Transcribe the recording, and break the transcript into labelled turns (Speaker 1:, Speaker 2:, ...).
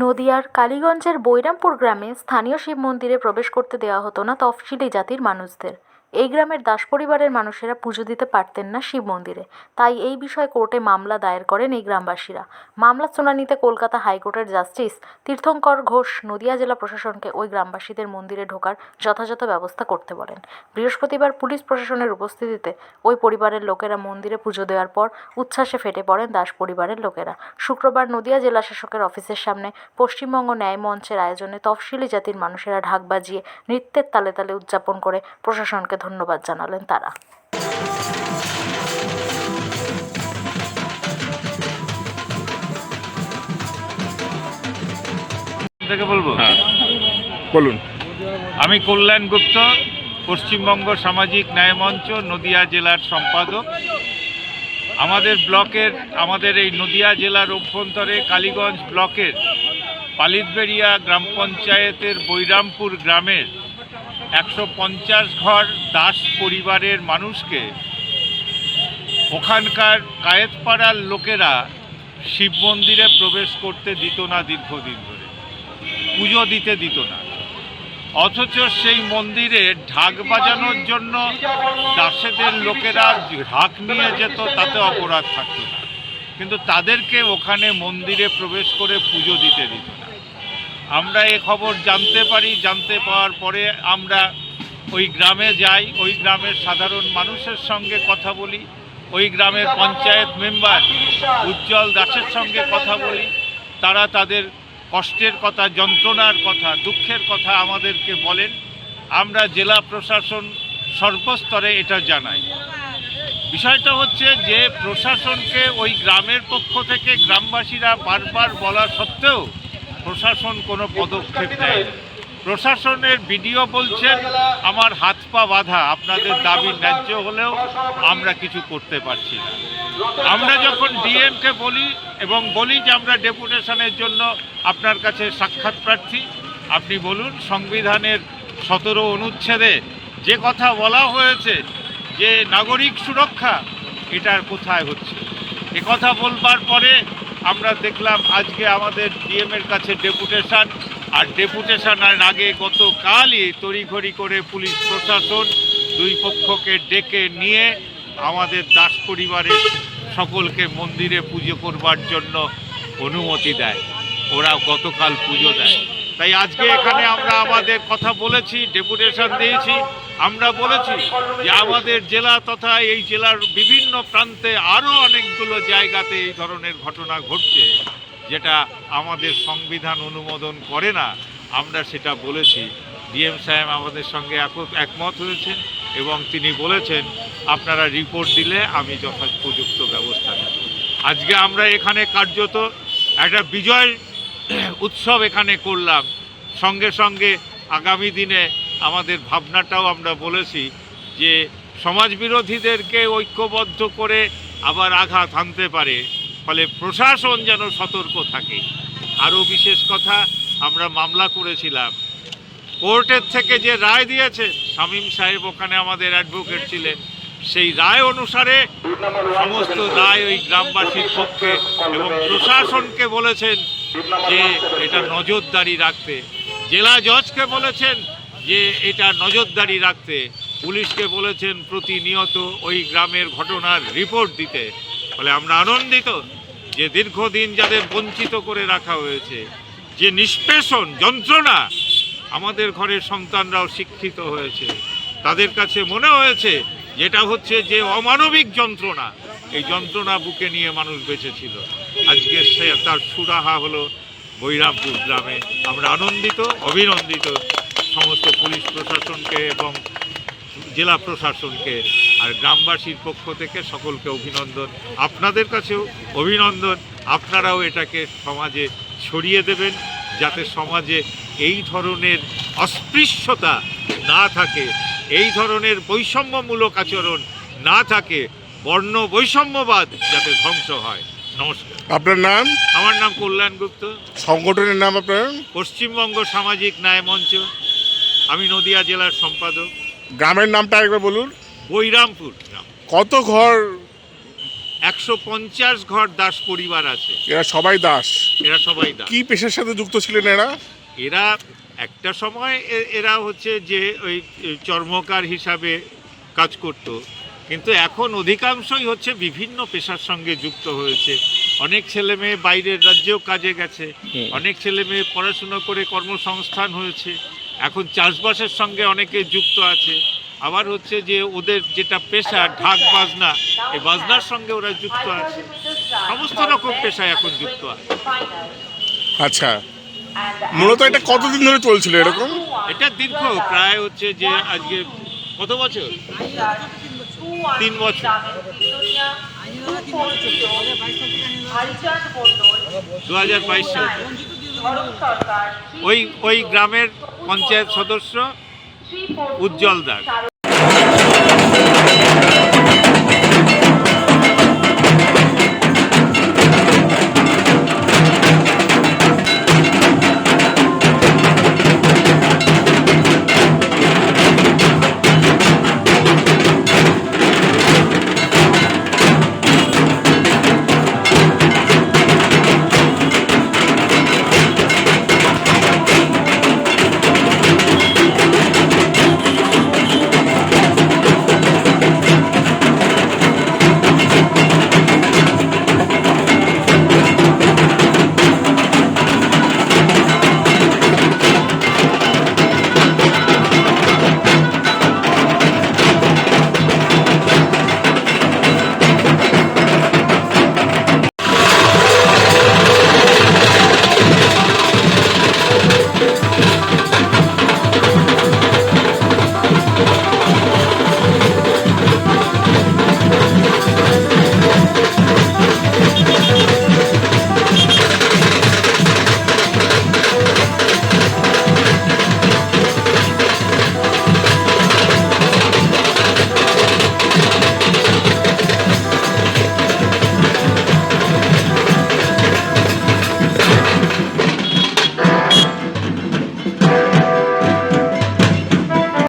Speaker 1: নদিয়ার কালীগঞ্জের বৈরামপুর গ্রামে স্থানীয় শিব মন্দিরে প্রবেশ করতে দেওয়া হতো না তফসিলি জাতির মানুষদের। এই গ্রামের দাস পরিবারের মানুষেরা পুজো দিতে পারতেন না শিব মন্দিরে। তাই এই বিষয়ে কোর্টে মামলা দায়ের করেন এই গ্রামবাসীরা। মামলার শুনানিতে কলকাতা হাইকোর্টের জাস্টিস তীর্থঙ্কর ঘোষ নদিয়া জেলা প্রশাসনকে ওই গ্রামবাসীদের মন্দিরে ঢোকার যথাযথ ব্যবস্থা করতে বলেন। বৃহস্পতিবার পুলিশ প্রশাসনের উপস্থিতিতে ওই পরিবারের লোকেরা মন্দিরে পুজো দেওয়ার পর উচ্ছ্বাসে ফেটে পড়েন দাস পরিবারের লোকেরা। শুক্রবার নদিয়া জেলা শাসকের অফিসের সামনে পশ্চিমবঙ্গ ন্যায় মঞ্চের আয়োজনে তফসিলি জাতির মানুষেরা ঢাক বাজিয়ে নৃত্যের তালে তালে উদযাপন করে প্রশাসনকে ধন্যবাদ জানালেন তারা।
Speaker 2: থেকে বলব?
Speaker 3: হ্যাঁ। বলুন।
Speaker 2: আমি কল্যাণ গুপ্ত পশ্চিমবঙ্গ সামাজিক ন্যায় মঞ্চ নদিয়া জেলার সম্পাদক। আমাদের ব্লকের আমাদের এই নদিয়া জেলার অভ্যন্তরে কালীগঞ্জ ব্লকের পালিতবেড়িয়া গ্রাম পঞ্চায়েতের বৈরামপুর গ্রামের একশো পঞ্চাশ ঘর দাস পরিবারের মানুষকে ওখানকার কায়েতপাড়ার লোকেরা শিব মন্দিরে প্রবেশ করতে দিত না দীর্ঘদিন ধরে। পুজো দিতে দিত না। অথচ সেই মন্দিরে ঢাক বাজানোর জন্য দাসেদের লোকেরা ঢাক নিয়ে যেত, তাতে অপরাধ থাকতো না। কিন্তু তাদেরকে ওখানে মন্দিরে প্রবেশ করে পুজো দিতে দিত। আমরা এ খবর জানতে পারি, জানতে পাওয়ার পরে আমরা ওই গ্রামে যাই, ওই গ্রামের সাধারণ মানুষের সঙ্গে কথা বলি, ওই গ্রামের পঞ্চায়েত মেম্বার উজ্জ্বল দাসের সঙ্গে কথা বলি, তারা তাদের কষ্টের কথা, যন্ত্রণার কথা, দুঃখের কথা আমাদেরকে বলেন। আমরা জেলা প্রশাসন সর্বস্তরে এটা জানাই। বিষয়টা হচ্ছে যে, প্রশাসনকে ওই গ্রামের পক্ষ থেকে গ্রামবাসীরা বারবার বলা সত্ত্বেও প্রশাসন কোনো পদক্ষেপ নেয় প্রশাসনের বিডিও বলছেন, আমার হাত পা বাঁধা, আপনাদের দাবি ন্যায্য হলেও আমরা কিছু করতে পারছি না। আমরা যখন ডিএমকে বলি এবং বলি যে আমরা ডেপুটেশনের জন্য আপনার কাছে সাক্ষাৎ প্রার্থী, আপনি বলুন, সংবিধানের সতেরো অনুচ্ছেদে যে কথা বলা হয়েছে যে নাগরিক সুরক্ষা এটার কোথায় হচ্ছে? কথা বলবার পরে আমরা দেখলাম আজকে আমাদের ডিএমের কাছে ডেপুটেশন, আর ডেপুটেশনের আগে গতকালই তড়িঘড়ি করে পুলিশ প্রশাসন দুই পক্ষকে ডেকে নিয়ে আমাদের দাস পরিবারের সকলকে মন্দিরে পুজো করবার জন্য অনুমতি দেয়। ওরা গতকাল পুজো দেয়। তাই আজকে এখানে আমরা আমাদের কথা বলেছি, ডেপুটেশন দিয়েছি। আমরা বলেছি যে আমাদের জেলা তথা এই জেলার বিভিন্ন প্রান্তে আরও অনেকগুলো জায়গাতে এই ধরনের ঘটনা ঘটছে, যেটা আমাদের সংবিধান অনুমোদন করে না। আমরা সেটা বলেছি। ডিএম সাহেব আমাদের সঙ্গে এক- একমত হয়েছেন এবং তিনি বলেছেন, আপনারা রিপোর্ট দিলে আমি যথোপযুক্ত ব্যবস্থা নেব। আজকে আমরা এখানে কার্যত একটা বিজয় উৎসব এখানে করলাম। সঙ্গে সঙ্গে আগামী দিনে আমাদের ভাবনাটাও আমরা বলেছি যে সমাজ বিরোধীদেরকে ঐক্যবদ্ধ করে আবার আঘাত হানতে পারে, ফলে প্রশাসন যেন সতর্ক থাকে। আরও বিশেষ কথা, আমরা মামলা করেছিলাম। কোর্টের থেকে যে রায় দিয়েছে, শামীম সাহেব ওখানে আমাদের অ্যাডভোকেট ছিলেন। সেই রায় অনুসারে সমস্ত রায় ওই গ্রামবাসীর পক্ষে এবং প্রশাসনকে বলেছেন যে এটা নজরদারি রাখতে। জেলা জজকে বলেছেন যে এটা নজরদারি রাখতে পুলিশকে বলেছেন প্রতিনিয়ত ওই গ্রামের ঘটনার রিপোর্ট দিতে। ফলে আমরা আনন্দিত যে দীর্ঘদিন যাদের বঞ্চিত করে রাখা হয়েছে, যে নিষ্পেষণ যন্ত্রণা আমাদের ঘরের সন্তানরাও শিক্ষিত হয়েছে। তাদের কাছে মনে হয়েছে যেটা হচ্ছে যে অমানবিক যন্ত্রণা। এই যন্ত্রণা বুকে নিয়ে মানুষ বেঁচেছিল আজকে সে তার সুরাহা হলো বৈরামপুর গ্রামে। আমরা আনন্দিত, অভিনন্দিত। সমস্ত পুলিশ প্রশাসনকে এবং জেলা প্রশাসনকে আর গ্রামবাসীর পক্ষ থেকে সকলকে অভিনন্দন। আপনাদের কাছেও অভিনন্দন। আপনারাও এটাকে সমাজে ছড়িয়ে দেবেন যাতে সমাজে এই ধরনের অস্পৃশ্যতা না থাকে এই ধরনের বৈষম্যমূলক আচরণ না থাকে বর্ণ বৈষম্যবাদ যাতে ধ্বংস হয়। নমস্কার।
Speaker 3: আপনার নাম?
Speaker 2: আমার নাম কল্যাণ গুপ্ত।
Speaker 3: সংগঠনের নাম আপনার?
Speaker 2: পশ্চিমবঙ্গ সামাজিক ন্যায় মঞ্চ। আমি নদিয়া জেলার সম্পাদক।
Speaker 3: গ্রামের নামটা একবার বলুন।
Speaker 2: বৈরামপুর গ্রাম।
Speaker 3: কত ঘর?
Speaker 2: একশো পঞ্চাশ ঘর দাস পরিবার আছে।
Speaker 3: এরা সবাই দাস।
Speaker 2: এরা সবাই দাস।
Speaker 3: কি পেশার সাথে যুক্ত ছিলেন এরা?
Speaker 2: এরা একটা সময় এরা হচ্ছে যে ওই চর্মকার হিসাবে কাজ করত। কিন্তু এখন অধিকাংশই হচ্ছে বিভিন্ন পেশার সঙ্গে যুক্ত হয়েছে। অনেক ছেলে মেয়ে বাইরের রাজ্যেও কাজে গেছে। অনেক ছেলে মেয়ে পড়াশুনো করে কর্মসংস্থান হয়েছে। এখন চাষবাসের সঙ্গে অনেকে যুক্ত আছে। আবার হচ্ছে যে ওদের যেটা পেশা ঢাক বাজনা এই বাজনার সঙ্গে ওরা যুক্ত আছে। সমস্ত রকম পেশায় এখন যুক্ত আছে।
Speaker 3: আচ্ছা। মূলত এটা কতদিন ধরে চলছিল এরকম?
Speaker 2: এটা দীর্ঘ প্রায় হচ্ছে যে আজকে কত বছর? তিন বছর। দু হাজার বাইশ সাল। ওই ওই গ্রামের পঞ্চায়েত সদস্য উজ্জ্বল দাস।